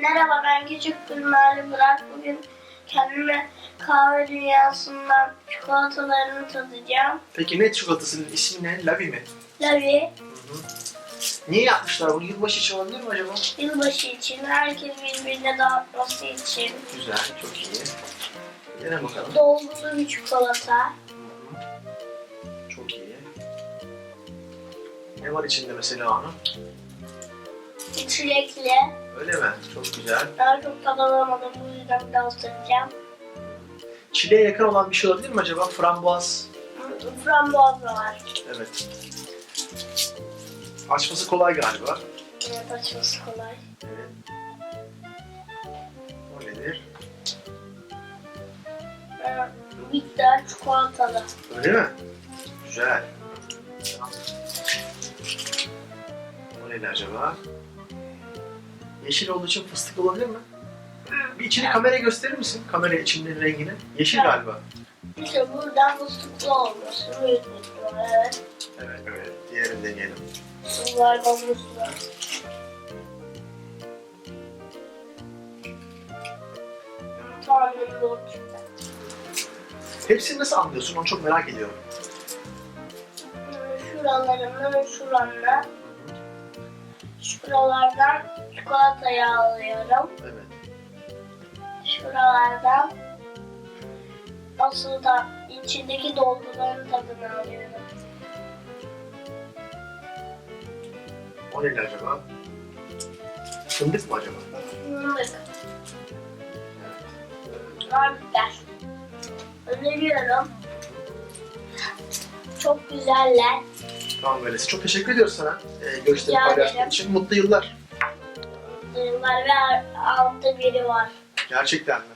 Merhaba ben Küçük Gülmali Murat. Bugün kendime kahve dünyasından çikolatalarını tadacağım. Peki ne çikolatasının ismi ne? Lavi mi? Lavi Hı hı. Niye yapmışlar bunu? Yılbaşı için olabilir mi acaba? yılbaşı için, herkes birbirine dağıtması için. Güzel, çok iyi. Dene bakalım. Dolgulu bir çikolata. Çok iyi. Ne var içinde mesela onun? Çilekli. Öyle mi? Çok güzel. Daha çok tad alamadım. Bu yüzden daha ısıracağım. Çileğe yakın olan bir şey olabilir mi acaba? Frambuaz. Frambuaz da var. Evet. Açması kolay galiba. Evet açması kolay. Evet. O nedir? Ee, Bitter çikolatalı. Öyle mi? Güzel. O neydi acaba? Yeşil olduğu için fıstık olabilir mi? Bir içini kameraya gösterir misin? Kamera içinin rengini. Yeşil Evet. galiba. İşte buradan. Büyük fıstıklı. Evet. Evet, evet. Diğerini deneyelim. Bunlar da muzlu. Tahminim doğru çıktı. Hepsini nasıl anlıyorsun? Onu çok merak ediyorum. Şuralarından şuranla şuralardan çikolatayı alıyorum. Evet. Şuralardan asıl da içindeki dolguların tadını alıyorum. O neydi acaba? Fındık mı acaba? Fındık. Var biber. Öneriyorum. Çok güzeller. Tamam öyleyse. Çok teşekkür ediyoruz sana. Ee, gösterip Rica paylaştığın ederim. için. Mutlu yıllar. Var ve altta biri var. Gerçekten mi?